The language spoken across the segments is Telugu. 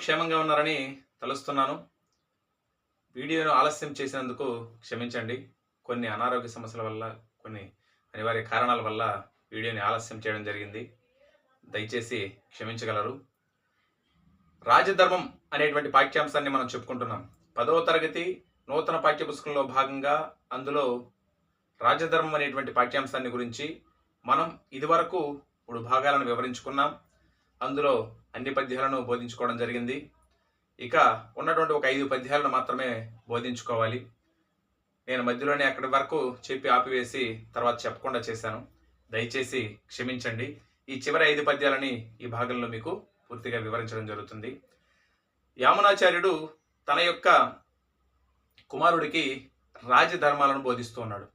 క్షేమంగా ఉన్నారని తలుస్తున్నాను. వీడియోను ఆలస్యం చేసినందుకు క్షమించండి. కొన్ని అనారోగ్య సమస్యల వల్ల కొన్ని అనివార్య కారణాల వల్ల వీడియోని ఆలస్యం చేయడం జరిగింది. దయచేసి క్షమించగలరు. రాజధర్మం అనేటువంటి పాఠ్యాంశాన్ని మనం చెప్పుకుంటున్నాం. పదవ తరగతి నూతన పాఠ్యపుస్తకంలో భాగంగా అందులో రాజధర్మం అనేటువంటి పాఠ్యాంశాన్ని గురించి మనం ఇదివరకు మూడు భాగాలను వివరించుకున్నాం. అందులో అన్ని పద్యాలను బోధించుకోవడం జరిగింది. ఇక ఉన్నటువంటి ఒక ఐదు పద్యాలను మాత్రమే బోధించుకోవాలి. నేను మధ్యలోనే అక్కడి వరకు చెప్పి ఆపివేసి తర్వాత చెప్పకుండా చేశాను. దయచేసి క్షమించండి. ఈ చివరి ఐదు పద్యాలని ఈ భాగంలో మీకు పూర్తిగా వివరించడం జరుగుతుంది. యామునాచార్యుడు తన యొక్క కుమారుడికి రాజధర్మాలను బోధిస్తూ ఉన్నాడు.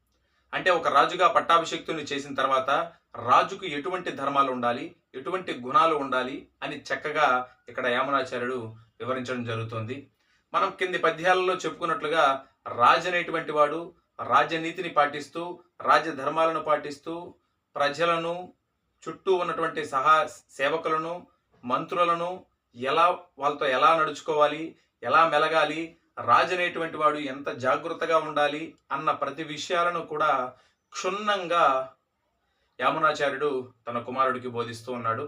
అంటే ఒక రాజుగా పట్టాభిషక్తుని చేసిన తర్వాత రాజుకు ఎటువంటి ధర్మాలు ఉండాలి? ఎటువంటి గుణాలు ఉండాలి అని చక్కగా ఇక్కడ యామనాచార్యుడు వివరించడం జరుగుతుంది. మనం కింది పద్యాలలో చెప్పుకున్నట్లుగా రాజు అనేటువంటి వాడు రాజనీతిని పాటిస్తూ రాజధర్మాలను పాటిస్తూ ప్రజలను చుట్టూ ఉన్నటువంటి సహా సేవకులను మంత్రులను ఎలా వాళ్ళతో ఎలా నడుచుకోవాలి ఎలా మెలగాలి రాజు అనేటువంటి వాడు ఎంత జాగ్రత్తగా ఉండాలి అన్న ప్రతి విషయాలను కూడా క్షుణ్ణంగా యామునాచార్యుడు తన కుమారుడికి బోధిస్తూ ఉన్నాడు.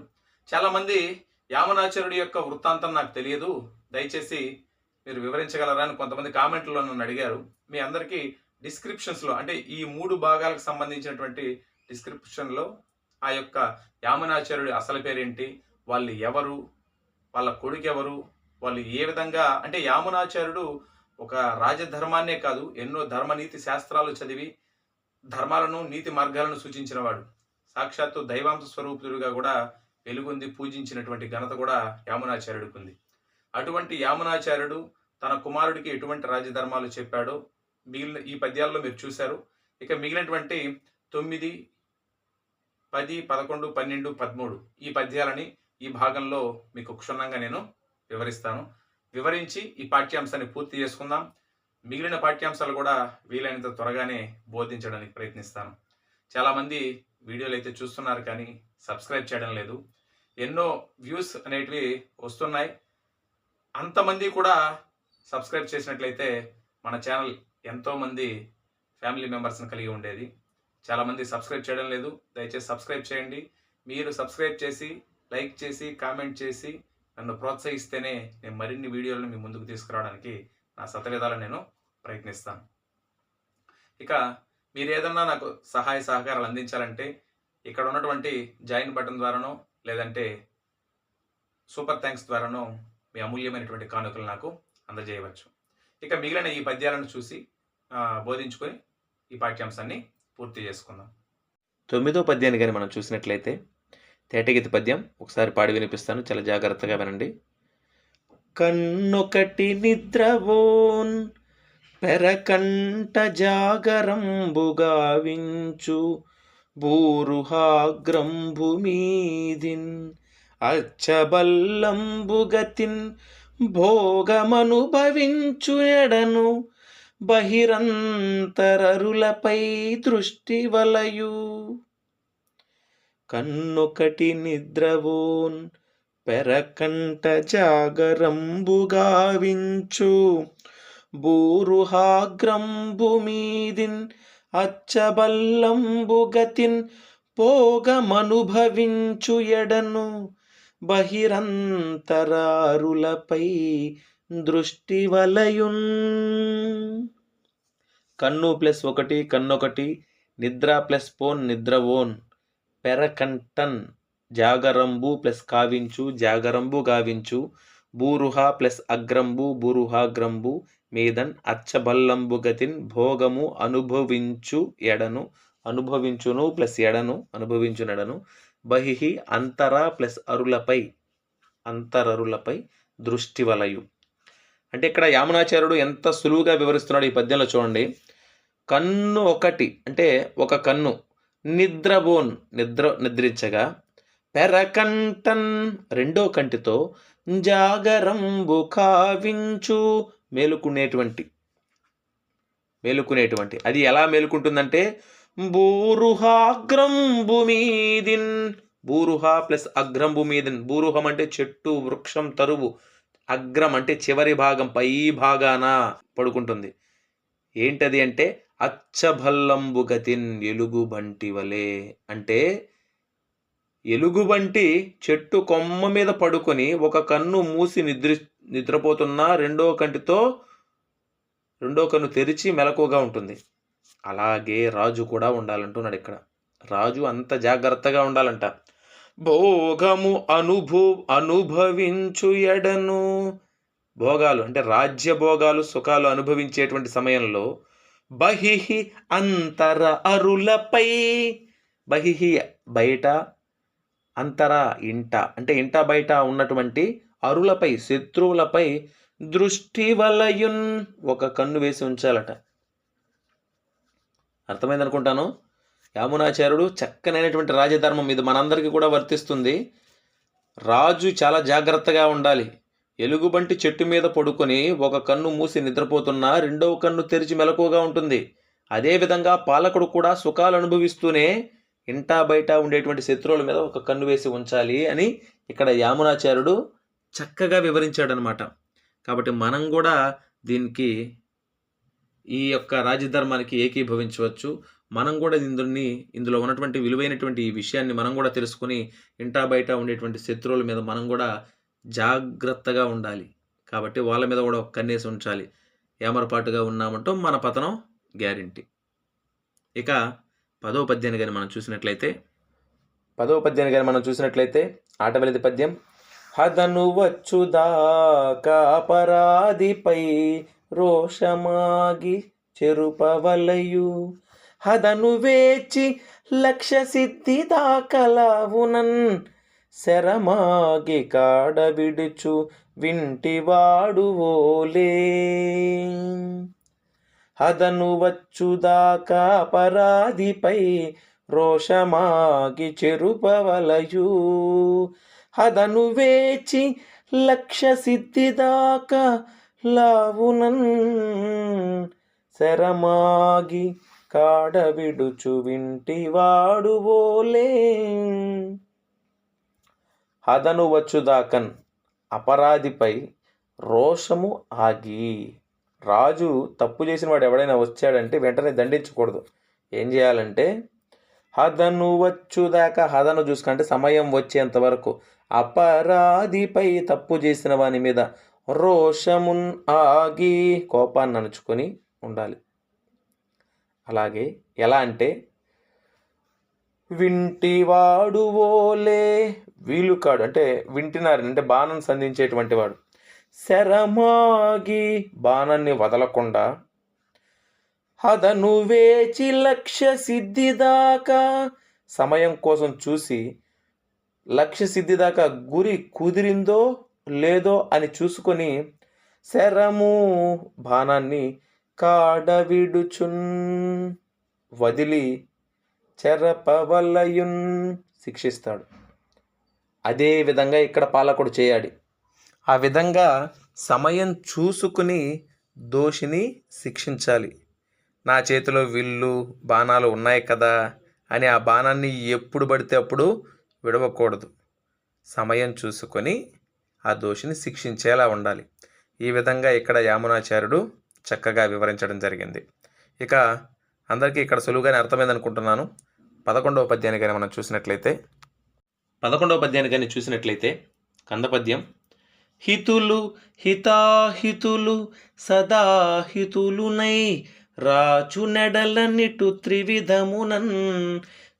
చాలామంది యామునాచార్యుడి యొక్క వృత్తాంతం నాకు తెలియదు. దయచేసి మీరు వివరించగలరా అని కొంతమంది కామెంట్లో నన్ను అడిగారు. మీ అందరికీ డిస్క్రిప్షన్స్లో అంటే ఈ మూడు భాగాలకు సంబంధించినటువంటి డిస్క్రిప్షన్లో ఆ యొక్క యామనాచార్యుడి అసలు పేరేంటి వాళ్ళు ఎవరు వాళ్ళ కొడుకు ఎవరు వాళ్ళు ఏ విధంగా అంటే యామునాచార్యుడు ఒక రాజధర్మాన్నే కాదు ఎన్నో ధర్మనీతి శాస్త్రాలు చదివి ధర్మాలను నీతి మార్గాలను సూచించినవాడు. సాక్షాత్తు దైవాంశ స్వరూపుడుగా కూడా వెలుగొంది పూజించినటువంటి ఘనత కూడా యామునాచార్యుడికి ఉంది అటువంటి యామునాచార్యుడు తన కుమారుడికి ఎటువంటి రాజధర్మాలు చెప్పాడో మిగిలిన ఈ పద్యాల్లో మీరు చూశారు. ఇక మిగిలినటువంటి తొమ్మిది పది పదకొండు పన్నెండు పదమూడు ఈ పద్యాలని ఈ భాగంలో మీకు క్షుణ్ణంగా నేను వివరిస్తాను. వివరించి ఈ పాఠ్యాంశాన్ని పూర్తి చేసుకుందాం. మిగిలిన పాఠ్యాంశాలు కూడా వీలైనంత త్వరగానే బోధించడానికి ప్రయత్నిస్తాను. చాలామంది వీడియోలు అయితే చూస్తున్నారు కానీ సబ్స్క్రైబ్ చేయడం లేదు. ఎన్నో వ్యూస్ అనేటివి వస్తున్నాయి. అంతమంది కూడా సబ్స్క్రైబ్ చేసినట్లయితే మన ఛానల్ ఎంతోమంది ఫ్యామిలీ మెంబర్స్ని కలిగి ఉండేది. చాలామంది సబ్స్క్రైబ్ చేయడం లేదు. దయచేసి సబ్స్క్రైబ్ చేయండి. మీరు సబ్స్క్రైబ్ చేసి లైక్ చేసి కామెంట్ చేసి నన్ను ప్రోత్సహిస్తేనే నేను మరిన్ని వీడియోలను మీ ముందుకు తీసుకురావడానికి నా శతవిధాలు నేను ప్రయత్నిస్తాను. ఇక మీరు ఏదన్నా నాకు సహాయ సహకారాలు అందించాలంటే ఇక్కడ ఉన్నటువంటి జాయిన్ బటన్ ద్వారానో లేదంటే సూపర్ థ్యాంక్స్ ద్వారానో మీ అమూల్యమైనటువంటి కానుకలు నాకు అందజేయవచ్చు. ఇక మిగిలిన ఈ పద్యాలను చూసి బోధించుకొని ఈ పాఠ్యాంశాన్ని పూర్తి చేసుకుందాం. తొమ్మిదో పద్యాన్ని కానీ మనం చూసినట్లయితే తేటగీతి పద్యం ఒకసారి పాడి వినిపిస్తాను చాలా జాగ్రత్తగా వినండి. కన్నొకటి నిద్రవోన్ పెరకంట జాగరంబుగావించు బూరుహాగ్రంభు మీదిన్ అచ్చబల్లంబుగతిన్ భోగమనుభవించు ఎడను బహిరంతరరులపై దృష్టి వలయు. కన్నొకటి నిద్రవోన్ పెరకంట జాగరంబుగా వించు బూరుహాగ్రంబు మీదిన్ అచ్చబల్లంబుగతిన్ పోగమనుభవించు ఎడను బహిరంతరారులపై దృష్టి వలయున్ కన్ను ప్లస్ ఒకటి కన్నొకటి నిద్ర ప్లస్ పోన్ నిద్ర ఓన్. పెరకంటన్ జాగరంబు ప్లస్ కావించు జాగరంబు గావించు. బూరుహ ప్లస్ అగ్రంబు బూరుహాగ్రంబు మీదన్ అచ్చబల్లంబు గతిన్ భోగము అనుభవించు ఎడను అనుభవించును ప్లస్ ఎడను అనుభవించునెడను బహిహి అంతర ప్లస్ అరులపై అంతరరులపై దృష్టి వలయు. అంటే ఇక్కడ యామునాచార్యుడు ఎంత సులువుగా వివరిస్తున్నాడు ఈ పద్యంలో చూడండి. కన్ను ఒకటి అంటే ఒక కన్ను నిద్రబోన్ నిద్ర నిద్రించగా పెరకంటన్ రెండో కంటితో జాగరంబు కావించు మేలుకునేటువంటి మేలుకునేటువంటి. అది ఎలా మేలుకుంటుందంటే బూరుహాగ్రంబు మీదిన్ బూరుహ ప్లస్ అగ్రంబు మీదిన్ బూరుహం అంటే చెట్టు వృక్షం తరువు. అగ్రం అంటే చివరి భాగం పై భాగాన పడుకుంటుంది. ఏంటది అంటే అచ్చభల్లంబు గతిన్ ఎలుగుబంటి వలె. అంటే ఎలుగుబంటి చెట్టు కొమ్మ మీద పడుకొని ఒక కన్ను మూసి నిద్రి నిద్రపోతున్న రెండో కంటితో రెండో కన్ను తెరిచి మెలకువగా ఉంటుంది. అలాగే రాజు కూడా ఉండాలంటున్నాడు ఇక్కడ. రాజు అంత జాగ్రత్తగా ఉండాలంట. భోగము అనుభూ అనుభవించు ఎడను. భోగాలు అంటే రాజ్య భోగాలు సుఖాలు అనుభవించేటువంటి సమయంలో బహిహి అంతర అరులపై బహిహి బయట అంతర ఇంట అంటే ఇంట బయట ఉన్నటువంటి అరులపై శత్రువులపై దృష్టి వలయున్ ఒక కన్ను వేసి ఉంచాలట. అర్థమైంది అనుకుంటాను యామునాచార్యుడు చక్కనైనటువంటి రాజధర్మం ఇది మనందరికీ కూడా వర్తిస్తుంది. రాజు చాలా జాగ్రత్తగా ఉండాలి. ఎలుగుబంటి చెట్టు మీద పడుకొని ఒక కన్ను మూసి నిద్రపోతున్నా రెండవ కన్ను తెరిచి మెలకువగా ఉంటుంది. అదేవిధంగా పాలకుడు కూడా సుఖాలు అనుభవిస్తూనే ఇంటా బయట ఉండేటువంటి శత్రువుల మీద ఒక కన్ను వేసి ఉంచాలి అని ఇక్కడ యామునాచార్యుడు చక్కగా వివరించాడనమాట. కాబట్టి మనం కూడా దీనికి ఈ యొక్క రాజధర్మానికి ఏకీభవించవచ్చు. మనం కూడా ఇందుని ఇందులో ఉన్నటువంటి విలువైనటువంటి ఈ విషయాన్ని మనం కూడా తెలుసుకొని ఇంటా బయట ఉండేటువంటి శత్రువుల మీద మనం కూడా జాగ్రత్తగా ఉండాలి. కాబట్టి వాళ్ళ మీద కూడా ఒక కన్నేసి ఉంచాలి. ఏమరపాటుగా ఉన్నామంటూ మన పతనం గ్యారంటీ. ఇక పదో పద్యాన్ని కానీ మనం చూసినట్లయితే పదవ పద్యాన్ని కానీ మనం చూసినట్లయితే ఆటవలిది పద్యం హదను వచ్చుదాకా అపరాధిపై రోషమాగి చెరుపవలయు. హదను వేచి లక్ష సిద్ధి దాకలావునన్ శరమాగి కాడవిడుచు వింటివాడు ఓలే. హదను వచ్చుదాకా అపరాధిపై రోషమాగి చెరుపవలయు. అదను వేచి లక్ష్య సిద్ధిదాకా లావునన్ శరమాగి కాడ వింటి వింటివాడు ఓలే. అదను వచ్చుదాకన్ అపరాధిపై రోషము ఆగి. రాజు తప్పు చేసిన వాడు ఎవడైనా వచ్చాడంటే వెంటనే దండించకూడదు. ఏం చేయాలంటే హదను వచ్చుదాకా హదను చూసుకుంటే సమయం వచ్చేంత వరకు అపరాధిపై తప్పు చేసిన వాని మీద రోషమున్ ఆగి కోపాన్ని అణుచుకొని ఉండాలి. అలాగే ఎలా అంటే వింటివాడు ఓలే వీలుకాడు. అంటే వింటినారు అంటే బాణం సంధించేటువంటి వాడు. శరమాగి బాణాన్ని వదలకుండా హదను వేచి లక్ష్య సిద్ధి దాకా సమయం కోసం చూసి లక్ష్య సిద్ధి దాకా గురి కుదిరిందో లేదో అని చూసుకొని శరము బాణాన్ని కాడవిడుచున్. వదిలి చెరపవలయున్ శిక్షిస్తాడు. అదే విధంగా ఇక్కడ పాలకుడు చేయాలి. ఆ విధంగా సమయం చూసుకుని దోషిని శిక్షించాలి. నా చేతిలో విల్లు బాణాలు ఉన్నాయి కదా అని ఆ బాణాన్ని ఎప్పుడు పడితే అప్పుడు విడవకూడదు. సమయం చూసుకొని ఆ దోషిని శిక్షించేలా ఉండాలి. ఈ విధంగా ఇక్కడ యామునాచార్యుడు చక్కగా వివరించడం జరిగింది. ఇక అందరికీ ఇక్కడ సులువుగానే అర్థమైంది అనుకుంటున్నాను పదకొండవ పద్యాన్ని కానీ మనం చూసినట్లయితే పదకొండవ పద్యాన్ని కానీ చూసినట్లయితే కందపద్యం హితులు హితాహితులు సదాహితులునై రాచు నెడలనిటు త్రివిధమునన్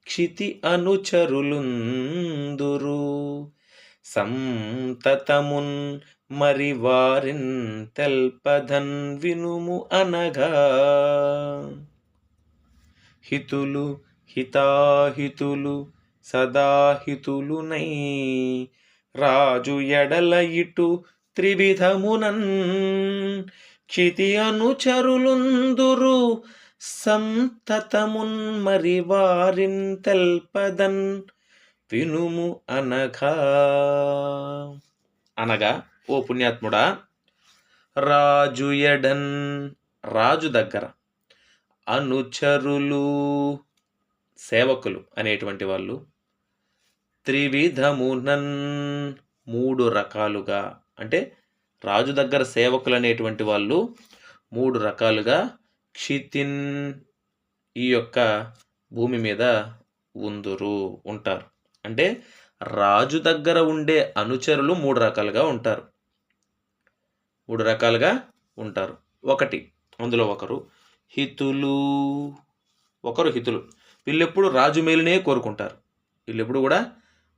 క్షితి అనుచరులుందురు. సంతతమున్ మరి వారిన్ తెల్పధన్ వినుము అనగా. హితులు హితాహితులు సదాహితులునై. రాజు ఎడల ఇటు త్రివిధమునన్. క్షితి అనుచరులుందురు. సంతతమున్ మరి వారిన్ తెల్పదన్ వినుము అనగా అనగా ఓ పుణ్యాత్ముడా రాజు ఎడన్ రాజు దగ్గర అనుచరులు సేవకులు అనేటువంటి వాళ్ళు త్రివిధమునన్ మూడు రకాలుగా అంటే రాజు దగ్గర సేవకులు అనేటువంటి వాళ్ళు మూడు రకాలుగా క్షితిన్ ఈ యొక్క భూమి మీద ఉందురు ఉంటారు. అంటే రాజు దగ్గర ఉండే అనుచరులు మూడు రకాలుగా ఉంటారు. మూడు రకాలుగా ఉంటారు. ఒకటి అందులో ఒకరు హితులు. ఒకరు హితులు. వీళ్ళెప్పుడు రాజు మేలునే కోరుకుంటారు. వీళ్ళెప్పుడు కూడా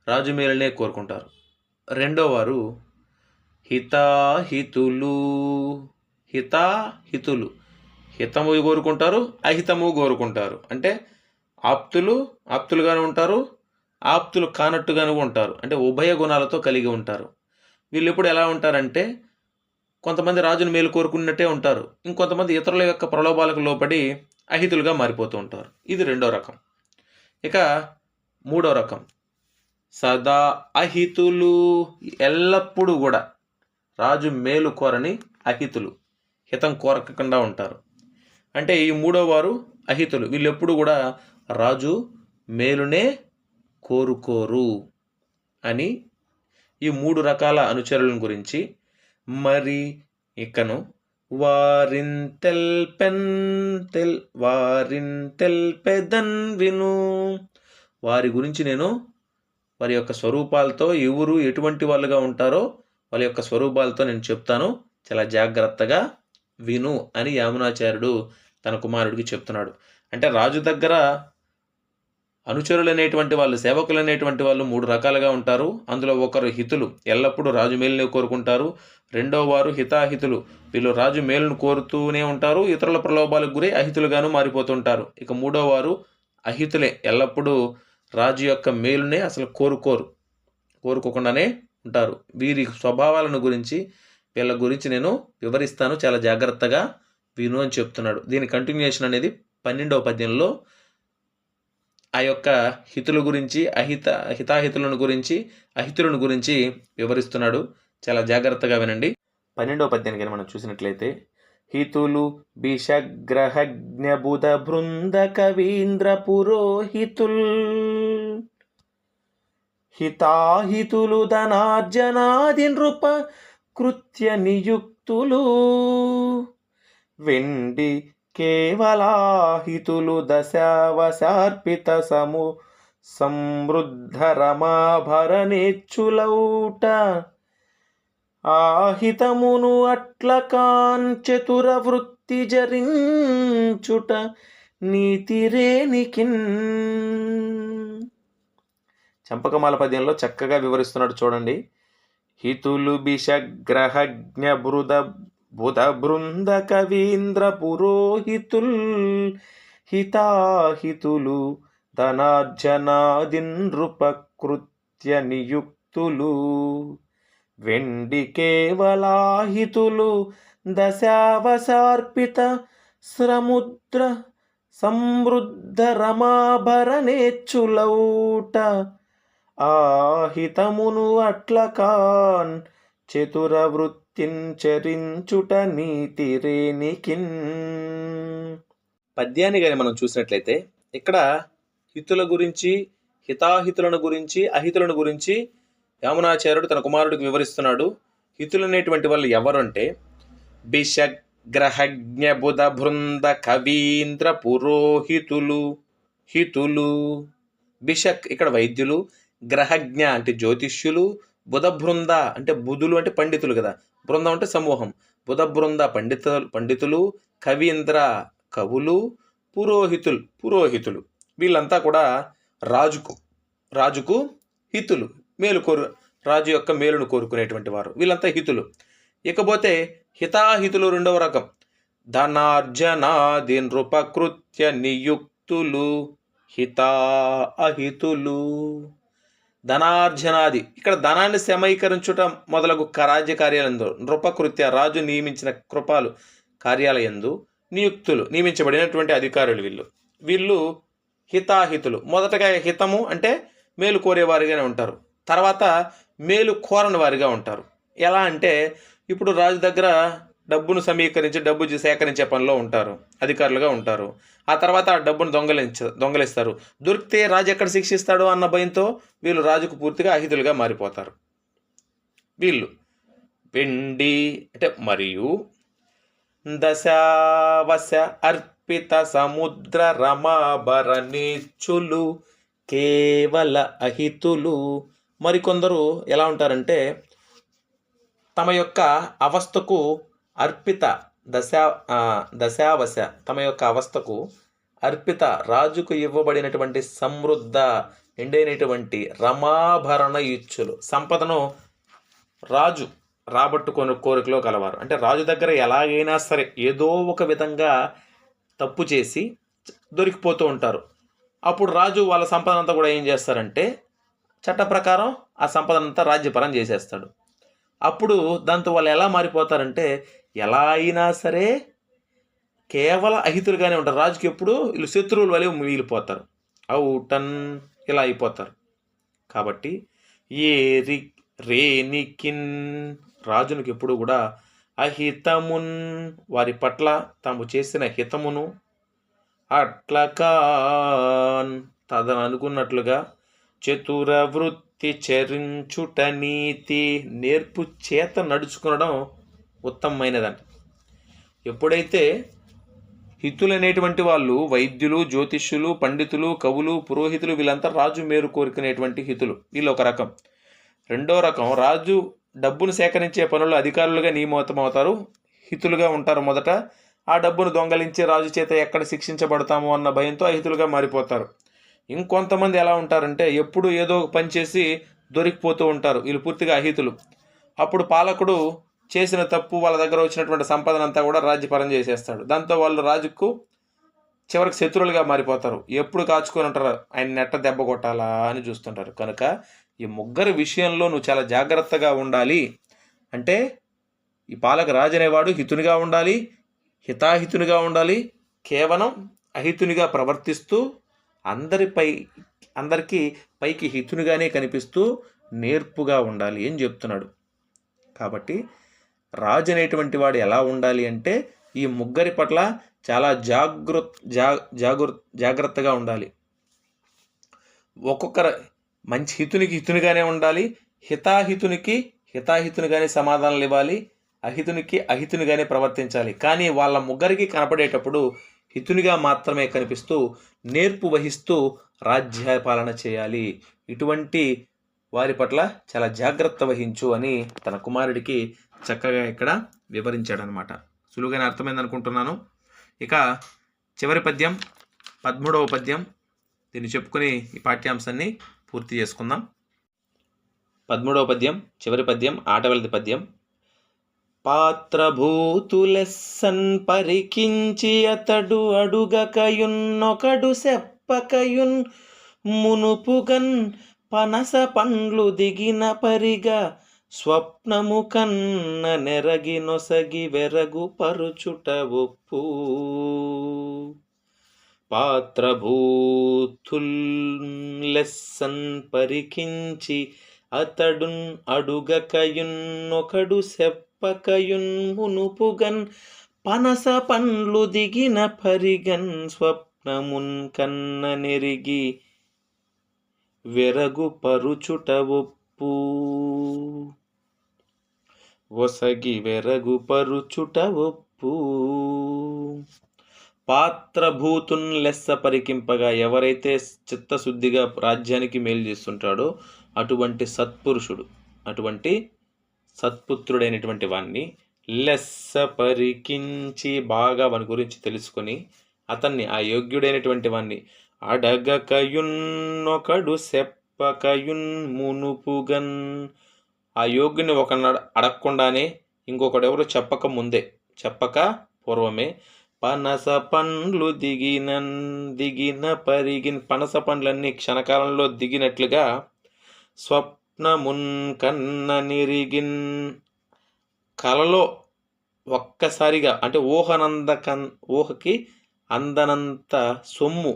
రాజు మేలునే కోరుకుంటారు. రెండో వారు హితాహితులు. హితాహితులు. హితము కోరుకుంటారు అహితము కోరుకుంటారు. అంటే ఆప్తులు ఆప్తులుగానే ఉంటారు ఆప్తులు కానట్టుగాను ఉంటారు. అంటే ఉభయ గుణాలతో కలిగి ఉంటారు. వీళ్ళు ఎప్పుడు ఎలా ఉంటారంటే కొంతమంది రాజును మేలు కోరుకున్నట్టే ఉంటారు. ఇంకొంతమంది ఇతరుల యొక్క ప్రలోభాలకు లోపడి అహితులుగా మారిపోతూ ఉంటారు. ఇది రెండో రకం. ఇక మూడో రకం. సదా అహితులు ఎల్లప్పుడూ కూడా రాజు మేలు కోరని అహితులు హితం కోరకుండా ఉంటారు. అంటే ఈ మూడో వారు అహితులు. వీళ్ళు ఎప్పుడు కూడా రాజు మేలునే కోరుకోరు అని ఈ మూడు రకాల అనుచరుల గురించి మరి ఇకను వారింతెల్ పెన్ తెల్ వారింతెల్ పెదన్ విను. వారి గురించి నేను వారి యొక్క స్వరూపాలతో ఎవరు ఎటువంటి వాళ్ళుగా ఉంటారో వాళ్ళ యొక్క స్వరూపాలతో నేను చెప్తాను. చాలా జాగ్రత్తగా విను అని యామునాచార్యుడు తన కుమారుడికి చెప్తున్నాడు. అంటే రాజు దగ్గర అనుచరులు అనేటువంటి వాళ్ళు సేవకులు అనేటువంటి వాళ్ళు మూడు రకాలుగా ఉంటారు. అందులో ఒకరు హితులు ఎల్లప్పుడూ రాజు మేలుని కోరుకుంటారు. రెండో వారు హితాహితులు వీళ్ళు రాజు మేలును కోరుతూనే ఉంటారు. ఇతరుల ప్రలోభాలకు గురి అహితులుగాను మారిపోతుంటారు. ఇక మూడో వారు అహితులే ఎల్లప్పుడూ రాజు యొక్క మేలునే అసలు కోరుకోరు కోరుకోకుండానే ఉంటారు. వీరి స్వభావాలను గురించి వీళ్ళ గురించి నేను వివరిస్తాను. చాలా జాగ్రత్తగా విను అని చెప్తున్నాడు. దీని కంటిన్యూషన్ అనేది పన్నెండవ పద్యంలో ఆ యొక్క హితుల గురించి అహిత హితాహితులను గురించి అహితులను గురించి వివరిస్తున్నాడు. చాలా జాగ్రత్తగా వినండి. పన్నెండవ పద్యానికి మనం చూసినట్లయితే హితులు బిషగ్రహజ్ఞబుధ బృంద కవీంద్ర పురోహితుల్ హితాహితులు ధనార్జనాది నృప కృత్య నియుక్తులు. వెండి కేవలాహితులు దశావశార్పిత సము సమృద్ధ రమాభరణేచ్చులౌట. ఆహితమును అట్ల కాంచతుర వృత్తి జరించుట నీతిరేనికిన్ చంపకమాల పద్యంలో చక్కగా వివరిస్తున్నాడు చూడండి. హితులు బిషగ్రహజ్ఞ బృద బుధ బృంద కవీంద్ర పురోహితుల్ హితాహితులు ధనార్జనాదినృపకృత్య నియుక్తులు వెండి కేవలాహితులు దశావసార్పిత సముద్ర సమృద్ధ రమాభరణేచ్చులౌట ఆహితమును అట్ల కాన్ చతుర వృత్తించరించుట నీతిరేనికిన్ పద్యాన్ని కానీ మనం చూసినట్లయితే ఇక్కడ హితుల గురించి హితాహితులను గురించి అహితులను గురించి యామునాచార్యుడు తన కుమారుడికి వివరిస్తున్నాడు. హితులు అనేటువంటి వాళ్ళు ఎవరు అంటే బిషగ్రహజ్ఞ బుధ బృంద కవీంద్ర పురోహితులు హితులు బిషక్ ఇక్కడ వైద్యులు గ్రహజ్ఞ అంటే జ్యోతిష్యులు బుధ బృంద అంటే బుధులు అంటే పండితులు కదా. బృందం అంటే సమూహం. బుధ బృంద పండిత పండితులు కవీంద్ర కవులు పురోహితులు పురోహితులు. వీళ్ళంతా కూడా రాజుకు రాజుకు హితులు. మేలు కోరు రాజు యొక్క మేలును కోరుకునేటువంటి వారు. వీళ్ళంతా హితులు. ఇకపోతే హితాహితులు రెండవ రకం. ధనార్జనాది నృపకృత్య నియుక్తులు హితా అహితులు ధనార్జనాది. ఇక్కడ ధనాన్ని సమీకరించుట మొదలగు రాజ్య కార్యాలయందు నృపకృత్య రాజు నియమించిన కృపాలు కార్యాలయందు నియుక్తులు నియమించబడినటువంటి అధికారులు వీళ్ళు. వీళ్ళు హితాహితులు. మొదటగా హితము అంటే మేలు కోరేవారిగానే ఉంటారు. తర్వాత మేలు కోరని వారిగా ఉంటారు. ఎలా అంటే ఇప్పుడు రాజు దగ్గర డబ్బును సమీకరించి డబ్బు జీ- సేకరించే పనిలో ఉంటారు. అధికారులుగా ఉంటారు. ఆ తర్వాత ఆ డబ్బును దొంగలించ దొంగలిస్తారు. దొరికితే రాజు ఎక్కడ శిక్షిస్తాడో అన్న భయంతో వీళ్ళు రాజుకు పూర్తిగా అహితులుగా మారిపోతారు. వీళ్ళు వెండి అంటే మరియు దశావశ అర్పిత సముద్ర రమాభరణీచులు కేవల అహితులు. మరికొందరు ఎలా ఉంటారంటే తమ యొక్క అవస్థకు అర్పిత దశా దశావశ తమ యొక్క అవస్థకు అర్పిత రాజుకు ఇవ్వబడినటువంటి సమృద్ధ నిండైనటువంటి రమాభరణ ఇచ్చులు. సంపదను రాజు రాబట్టుకొని కోరికలో కలవారు. అంటే రాజు దగ్గర ఎలాగైనా సరే ఏదో ఒక విధంగా తప్పు చేసి దొరికిపోతూ ఉంటారు. అప్పుడు రాజు వాళ్ళ సంపదనంతా కూడా ఏం చేస్తారంటే చట్ట ప్రకారం ఆ సంపదనంతా రాజ్యపరం చేసేస్తాడు. అప్పుడు దాంతో వాళ్ళు ఎలా మారిపోతారంటే ఎలా అయినా సరే కేవల అహితులుగానే ఉంటారు. రాజుకి ఎప్పుడు వీళ్ళు శత్రువుల వలె మిగిలిపోతారు. అవుటన్ ఇలా అయిపోతారు. కాబట్టి ఏ రి రేనికిన్ రాజునికి ఎప్పుడు కూడా అహితమున్ వారి పట్ల తాము చేసిన హితమును అట్లకాన్ తదను అనుకున్నట్లుగా చతుర వృత్తి చరించుట నీతి నేర్పు చేత నడుచుకునడం ఉత్తమమైనదంట ఎప్పుడైతే హితులనేటువంటి వాళ్ళు వైద్యులు జ్యోతిష్యులు పండితులు కవులు పురోహితులు వీళ్ళంతా రాజు మేరు కోరుకునేటువంటి హితులు వీళ్ళు ఒక రకం. రెండో రకం రాజు డబ్బును సేకరించే పనుల్లో అధికారులుగా నియమితమవుతారు హితులుగా ఉంటారు మొదట. ఆ డబ్బును దొంగలించి రాజు చేత ఎక్కడ శిక్షించబడతాము అన్న భయంతో అహితులుగా మారిపోతారు. ఇంకొంతమంది ఎలా ఉంటారంటే ఎప్పుడు ఏదో పని చేసి దొరికిపోతూ ఉంటారు వీళ్ళు పూర్తిగా అహితులు. అప్పుడు పాలకుడు చేసిన తప్పు వాళ్ళ దగ్గర వచ్చినటువంటి సంపదన అంతా కూడా రాజ్యపరం చేసేస్తాడు. దాంతో వాళ్ళు రాజుకు చివరికి శత్రువులుగా మారిపోతారు. ఎప్పుడు కాచుకొని ఉంటారు? ఆయన నెట్ట దెబ్బ కొట్టాలా అని చూస్తుంటారు. కనుక ఈ ముగ్గురు విషయంలో నువ్వు చాలా జాగ్రత్తగా ఉండాలి. అంటే ఈ పాలక రాజు అనేవాడు హితునిగా ఉండాలి హితాహితునిగా ఉండాలి కేవలం అహితునిగా ప్రవర్తిస్తూ అందరిపై అందరికీ పైకి హితునిగానే కనిపిస్తూ నేర్పుగా ఉండాలి అని చెప్తున్నాడు. కాబట్టి రాజు అనేటువంటి వాడు ఎలా ఉండాలి అంటే ఈ ముగ్గురి పట్ల చాలా జాగృ జా జాగృ జాగ్రత్తగా ఉండాలి. ఒక్కొక్కరు మంచి హితునికి హితునిగానే ఉండాలి హితాహితునికి హితాహితునిగానే సమాధానాలు ఇవ్వాలి అహితునికి అహితునిగానే ప్రవర్తించాలి. కానీ వాళ్ళ ముగ్గురికి కనపడేటప్పుడు హితునిగా మాత్రమే కనిపిస్తూ నేర్పు వహిస్తూ రాజ్యపాలన చేయాలి. ఇటువంటి వారి పట్ల చాలా జాగ్రత్త వహించు అని తన కుమారుడికి చక్కగా ఇక్కడ వివరించాడనమాట. సులువుగానే అర్థమైంది అనుకుంటున్నాను ఇక చివరి పద్యం పదమూడవ పద్యం దీన్ని చెప్పుకొని ఈ పాఠ్యాంశాన్ని పూర్తి చేసుకుందాం. పదమూడవ పద్యం చివరి పద్యం ఆటవలది పద్యం. పాత్రభూతులెస్సన్ పరికించి అతడు అడుగకయున్నొకడు చెప్పకయున్ మునుపుగన్ పనస పండ్లు దిగిన పరిగా స్వప్నము కన్న నెరగి నొసగి వెరగు పరుచుట ఒప్పు. పాత్రభూతుల్లెస్సన్ పరికించి అతడున్ అడుగకయున్నొకడు సెప్పకయున్ మునుపుగన్ పనస పండ్లు దిగిన పరిగన్ స్వప్నమున్ కన్న నెరిగి వెరగు పరుచుట ఒప్పు. ఒసగి వెరగు పరుచుట ఒప్పు. పాత్రభూతున్ లెస్స పరికింపగా ఎవరైతే చిత్తశుద్ధిగా రాజ్యానికి మేలు చేస్తుంటాడో అటువంటి సత్పురుషుడు అటువంటి సత్పుత్రుడైనటువంటి వాణ్ణి లెస్స పరికించి బాగా వాని గురించి తెలుసుకొని అతన్ని ఆ యోగ్యుడైనటువంటి వాణ్ణి అడగకయున్నొకడు సెప్పకయున్ మునుపుగన్ ఆ యోగ్యుని ఒక అడగకుండానే ఇంకొకడెవరు చెప్పక ముందే చెప్పక పూర్వమే. పనస పండ్లు దిగిన దిగిన పరిగిన పనస పండ్లన్నీ క్షణకాలంలో దిగినట్లుగా స్వప్నమున్ కన్న నిరిగిన్ కలలో ఒక్కసారిగా అంటే ఊహనంద కన్ ఊహకి అందనంత సొమ్ము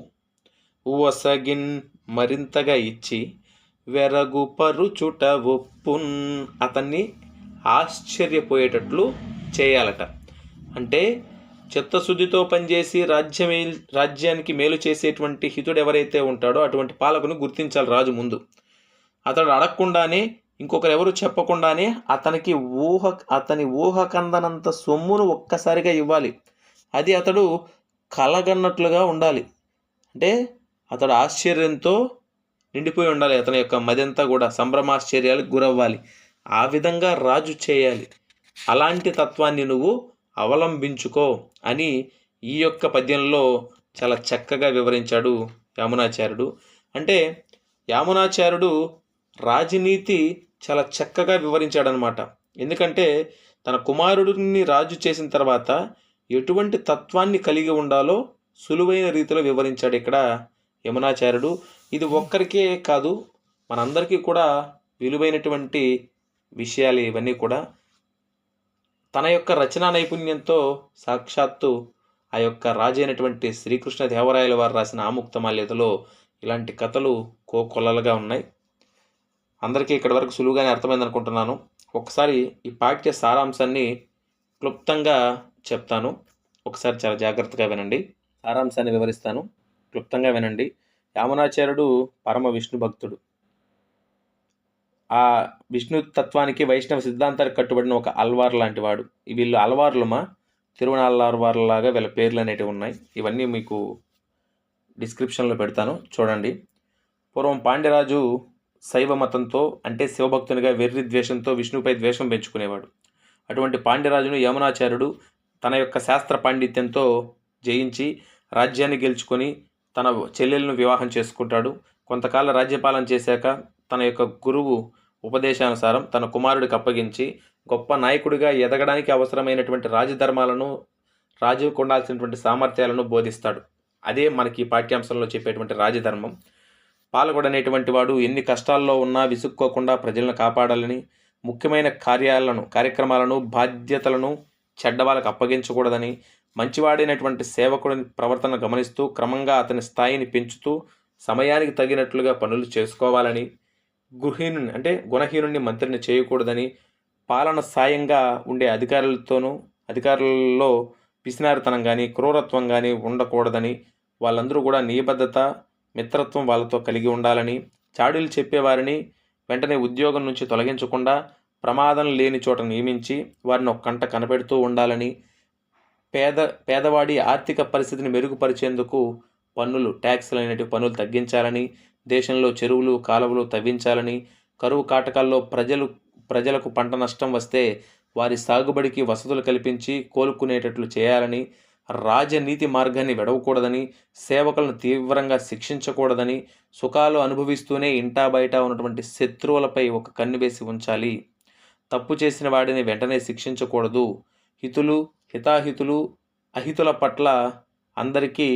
ఊసగిన్ మరింతగా ఇచ్చి వెరగు పరుచుట ఒప్పున్. అతన్ని ఆశ్చర్యపోయేటట్లు చేయాలట. అంటే చిత్తశుద్ధితో పనిచేసి రాజ్యమే రాజ్యానికి మేలు చేసేటువంటి హితుడు ఎవరైతే ఉంటాడో అటువంటి పాలకును గుర్తించాలి రాజు ముందు. అతడు అడగకుండానే ఇంకొకరు ఎవరు చెప్పకుండానే అతనికి ఊహ అతని ఊహకందనంత సొమ్మును ఒక్కసారిగా ఇవ్వాలి. అది అతడు కలగన్నట్లుగా ఉండాలి. అంటే అతడు ఆశ్చర్యంతో నిండిపోయి ఉండాలి. అతని యొక్క మదంతా కూడా సంభ్రమాశ్చర్యాలకు గురవ్వాలి. ఆ విధంగా రాజు చేయాలి. అలాంటి తత్వాన్ని నువ్వు అవలంబించుకో అని ఈ యొక్క పద్యంలో చాలా చక్కగా వివరించాడు యామునాచార్యుడు. అంటే యామునాచార్యుడు రాజనీతి చాలా చక్కగా వివరించాడనమాట. ఎందుకంటే తన కుమారుడిని రాజు చేసిన తర్వాత ఎటువంటి తత్వాన్ని కలిగి ఉండాలో సులువైన రీతిలో వివరించాడు ఇక్కడ యమునాచార్యుడు. ఇది ఒక్కరికే కాదు మనందరికీ కూడా విలువైనటువంటి విషయాలు ఇవన్నీ కూడా. తన యొక్క రచనా నైపుణ్యంతో సాక్షాత్తు ఆ యొక్క రాజు అయినటువంటి శ్రీకృష్ణ దేవరాయల వారు రాసిన ఆముక్తమాల్యతలో ఇలాంటి కథలు కోకొల్లలుగా ఉన్నాయి. అందరికీ ఇక్కడి వరకు సులువుగానే అర్థమైంది అనుకుంటున్నాను. ఒకసారి ఈ పాఠ్య సారాంశాన్ని క్లుప్తంగా చెప్తాను. ఒకసారి చాలా జాగ్రత్తగా వినండి. సారాంశాన్ని వివరిస్తాను. క్లుప్తంగా వినండి. యామనాచార్యుడు పరమ విష్ణు భక్తుడు. ఆ విష్ణు తత్వానికి వైష్ణవ సిద్ధాంతానికి కట్టుబడిన ఒక అల్వార్ లాంటి వాడు వీళ్ళు అల్వార్లమా? తిరువనాళ్ళవార్లాగా వీళ్ళ పేర్లు అనేటివి ఉన్నాయి. ఇవన్నీ మీకు డిస్క్రిప్షన్లో పెడతాను. చూడండి. పూర్వం పాండ్యరాజు శైవ మతంతో అంటే శివభక్తునిగా వెర్రి ద్వేషంతో విష్ణుపై ద్వేషం పెంచుకునేవాడు. అటువంటి పాండ్యరాజును యమునాచార్యుడు తన యొక్క శాస్త్ర పాండిత్యంతో జయించి రాజ్యాన్ని గెలుచుకొని తన చెల్లెలను వివాహం చేసుకుంటాడు. కొంతకాల రాజ్యపాలన చేశాక తన యొక్క గురువు ఉపదేశానుసారం తన కుమారుడికి అప్పగించి గొప్ప నాయకుడిగా ఎదగడానికి అవసరమైనటువంటి రాజధర్మాలను రాజుకు ఉండాల్సినటువంటి సామర్థ్యాలను బోధిస్తాడు. అదే మనకి పాఠ్యాంశంలో చెప్పేటువంటి రాజధర్మం. పాలకుడు అనేటువంటి వాడు ఎన్ని కష్టాల్లో ఉన్నా విసుక్కోకుండా ప్రజలను కాపాడాలని ముఖ్యమైన కార్యాలను కార్యక్రమాలను బాధ్యతలను చెడ్డవాళ్ళకు అప్పగించకూడదని మంచివాడైనటువంటి సేవకుడిని ప్రవర్తన గమనిస్తూ క్రమంగా అతని స్థాయిని పెంచుతూ సమయానికి తగినట్లుగా పనులు చేసుకోవాలని గృహీనుని అంటే గుణహీనుని మంత్రిని చేయకూడదని పాలన సాయంగా ఉండే అధికారులతోనూ అధికారులలో పిసినారితనం కానీ క్రూరత్వం కానీ ఉండకూడదని వాళ్ళందరూ కూడా నియబద్ధత మిత్రత్వం వాళ్ళతో కలిగి ఉండాలని చాడీలు చెప్పేవారిని వెంటనే ఉద్యోగం నుంచి తొలగించకుండా ప్రమాదం లేని చోట నియమించి వారిని ఒక కంట కనపెడుతూ ఉండాలని పేద పేదవాడి ఆర్థిక పరిస్థితిని మెరుగుపరిచేందుకు పన్నులు ట్యాక్స్లు అనేటివి పన్నులు తగ్గించాలని దేశంలో చెరువులు కాలువలు తవ్వించాలని కరువు కాటకాల్లో ప్రజలు ప్రజలకు పంట నష్టం వస్తే వారి సాగుబడికి వసతులు కల్పించి కోలుకునేటట్లు చేయాలని రాజనీతి మార్గాన్ని వెడవకూడదని సేవకులను తీవ్రంగా శిక్షించకూడదని సుఖాలు అనుభవిస్తూనే ఇంటా బయట ఉన్నటువంటి శత్రువులపై ఒక కన్ను వేసి ఉంచాలి. తప్పు చేసిన వాడిని వెంటనే శిక్షించకూడదు. హితులు హితాహితులు అహితుల పట్ల అందరికీ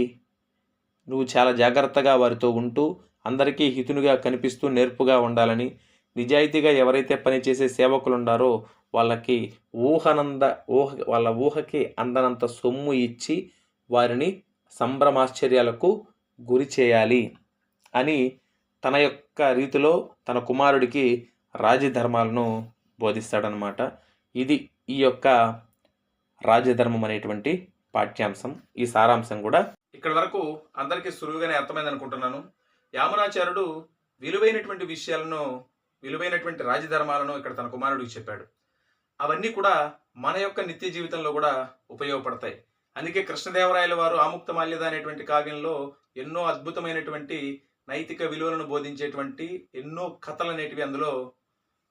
నువ్వు చాలా జాగ్రత్తగా వారితో ఉంటూ అందరికీ హితునిగా కనిపిస్తూ నేర్పుగా ఉండాలని నిజాయితీగా ఎవరైతే పనిచేసే సేవకులు ఉండారో వాళ్ళకి ఊహనంద ఊహ వాళ్ళ ఊహకి అందనంత సొమ్ము ఇచ్చి వారిని సంభ్రమాశ్చర్యాలకు గురి చేయాలి అని తన యొక్క రీతిలో తన కుమారుడికి రాజధర్మాలను బోధిస్తాడనమాట. ఇది ఈ యొక్క రాజధర్మం అనేటువంటి పాఠ్యాంశం ఈ సారాంశం కూడా ఇక్కడ వరకు అందరికీ సులువుగానే అర్థమైంది అనుకుంటున్నాను. యామనాచార్యుడు విలువైనటువంటి విషయాలను విలువైనటువంటి రాజధర్మాలను ఇక్కడ తన కుమారుడికి చెప్పాడు. అవన్నీ కూడా మన యొక్క నిత్య జీవితంలో కూడా ఉపయోగపడతాయి. అందుకే కృష్ణదేవరాయల వారు ఆముక్త మాల్యద అనేటువంటి కావ్యంలో ఎన్నో అద్భుతమైనటువంటి నైతిక విలువలను బోధించేటువంటి ఎన్నో కథలు అనేటివి అందులో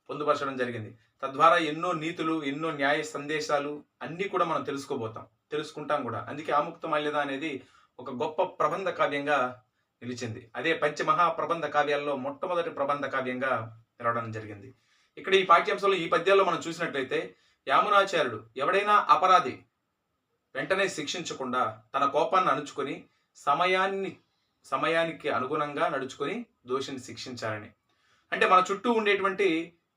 పొందుపరచడం జరిగింది. తద్వారా ఎన్నో నీతులు ఎన్నో న్యాయ సందేశాలు అన్నీ కూడా మనం తెలుసుకోబోతాం తెలుసుకుంటాం కూడా. అందుకే ఆముక్త మాల్యద అనేది ఒక గొప్ప ప్రబంధ కావ్యంగా నిలిచింది. అదే పంచమహా ప్రబంధ కావ్యాల్లో మొట్టమొదటి ప్రబంధ కావ్యంగా నిలవడం జరిగింది. ఇక్కడ ఈ పాఠ్యాంశంలో ఈ పద్యాల్లో మనం చూసినట్లయితే యామునాచార్యుడు ఎవడైనా అపరాధి వెంటనే శిక్షించకుండా తన కోపాన్ని అణుచుకొని సమయాన్ని సమయానికి అనుగుణంగా నడుచుకొని దోషిని శిక్షించాలని. అంటే మన చుట్టూ ఉండేటువంటి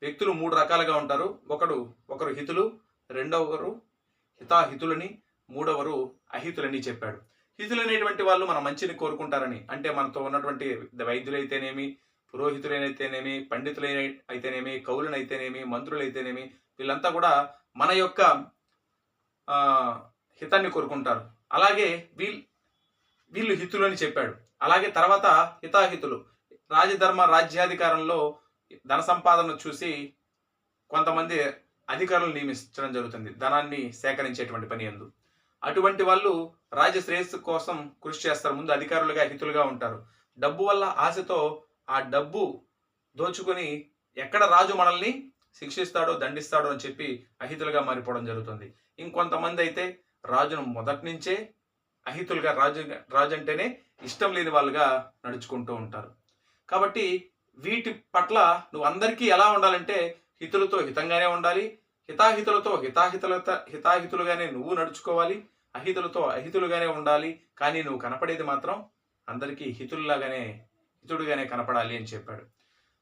వ్యక్తులు మూడు రకాలుగా ఉంటారు. ఒకడు ఒకరు హితులు రెండవరు హితాహితులని మూడవరు అహితులని చెప్పాడు. హితులు అనేటువంటి వాళ్ళు మన మంచిని కోరుకుంటారని అంటే మనతో ఉన్నటువంటి వైద్యులైతేనేమి పురోహితులైనైతేనేమి పండితులైన అయితేనేమి కవులనైతేనేమి మంత్రులైతేనేమి వీళ్ళంతా కూడా మన యొక్క హితాన్ని కోరుకుంటారు. అలాగే వీల్ వీళ్ళు హితులు అని చెప్పాడు. అలాగే తర్వాత హితాహితులు. రాజధర్మ రాజ్యాధికారంలో ధన సంపాదన చూసి కొంతమంది అధికారులు నియమించడం జరుగుతుంది. ధనాన్ని సేకరించేటువంటి పని ఎందు. అటువంటి వాళ్ళు రాజ్య శ్రేయస్సు కోసం కృషి చేస్తారు. ముందు అధికారులుగా హితులుగా ఉంటారు. డబ్బు వల్ల ఆశతో ఆ డబ్బు దోచుకొని ఎక్కడ రాజు మనల్ని శిక్షిస్తాడో దండిస్తాడో అని చెప్పి అహితులుగా మారిపోవడం జరుగుతుంది. ఇంకొంతమంది అయితే రాజును మొదటి నుంచే అహితులుగా రాజు రాజు అంటేనే ఇష్టం లేని వాళ్ళుగా నడుచుకుంటూ ఉంటారు. కాబట్టి వీటి పట్ల నువ్వు అందరికీ ఎలా ఉండాలంటే హితులతో హితంగానే ఉండాలి హితాహితులతో హితాహితులత హితాహితులుగానే నువ్వు నడుచుకోవాలి అహితులతో అహితులుగానే ఉండాలి. కానీ నువ్వు కనపడేది మాత్రం అందరికీ హితుల్లాగానే హితుడుగానే కనపడాలి అని చెప్పాడు.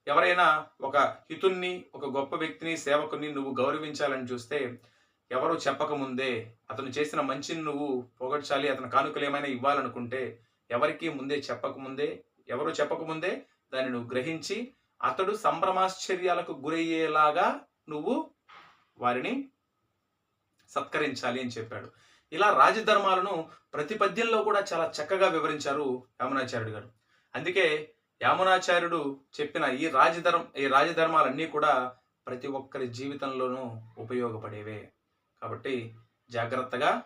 ఎవరైనా ఒక హితుణ్ణి ఒక గొప్ప వ్యక్తిని సేవకుని నువ్వు గౌరవించాలని చూస్తే ఎవరు చెప్పకముందే అతను చేసిన మంచిని నువ్వు పొగడ్చాలి అతను కానుకలు ఏమైనా ఇవ్వాలనుకుంటే ఎవరికీ ముందే చెప్పకముందే ఎవరు చెప్పకముందే దాన్ని నువ్వు గ్రహించి అతడు సంభ్రమాశ్చర్యాలకు గురయ్యేలాగా నువ్వు వారిని సత్కరించాలి అని చెప్పాడు. ఇలా రాజధర్మాలను ప్రతి పద్యంలో కూడా చాలా చక్కగా వివరించారు యామునాచార్యుడు గారు. అందుకే యామునాచార్యుడు చెప్పిన ఈ రాజధర్మ ఈ రాజధర్మాలన్నీ కూడా ప్రతి ఒక్కరి జీవితంలోనూ ఉపయోగపడేవే. కాబట్టి జాగ్రత్తగా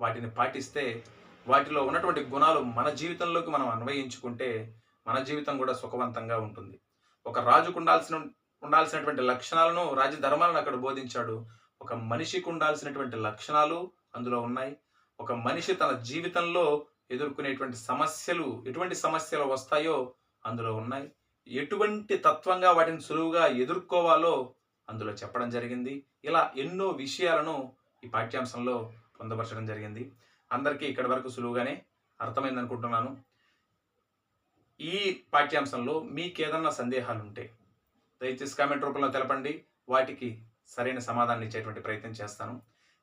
వాటిని పాటిస్తే వాటిలో ఉన్నటువంటి గుణాలు మన జీవితంలోకి మనం అన్వయించుకుంటే మన జీవితం కూడా సుఖవంతంగా ఉంటుంది. ఒక రాజుకు ఉండాల్సిన ఉండాల్సినటువంటి లక్షణాలను రాజధర్మాలను అక్కడ బోధించాడు. ఒక మనిషికి ఉండాల్సినటువంటి లక్షణాలు అందులో ఉన్నాయి. ఒక మనిషి తన జీవితంలో ఎదుర్కొనేటువంటి సమస్యలు ఎటువంటి సమస్యలు వస్తాయో అందులో ఉన్నాయి. ఎటువంటి తత్వంగా వాటిని సులువుగా ఎదుర్కోవాలో అందులో చెప్పడం జరిగింది. ఇలా ఎన్నో విషయాలను ఈ పాఠ్యాంశంలో పొందపరచడం జరిగింది. అందరికీ ఇక్కడి వరకు సులువుగానే అర్థమైంది అనుకుంటున్నాను ఈ పాఠ్యాంశంలో మీకేదన్నా సందేహాలు ఉంటే దయచేసి కామెంట్ రూపంలో తెలపండి. వాటికి సరైన సమాధానం ఇచ్చేటువంటి ప్రయత్నం చేస్తాను.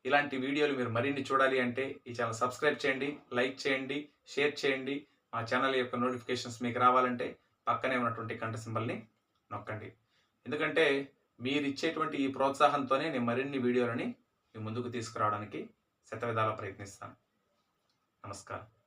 ఇలాంటి వీడియోలు మీరు మరిన్ని చూడాలి అంటే ఈ ఛానల్ సబ్స్క్రైబ్ చేయండి లైక్ చేయండి షేర్ చేయండి. మా ఛానల్ యొక్క నోటిఫికేషన్స్ మీకు రావాలంటే పక్కనే ఉన్నటువంటి గంట సింబల్ని నొక్కండి. ఎందుకంటే మీరు ఇచ్చేటువంటి ఈ ప్రోత్సాహంతోనే నేను మరిన్ని వీడియోలని మీ ముందుకు తీసుకురావడానికి శతవిధాలా ప్రయత్నిస్తాను. నమస్కారం.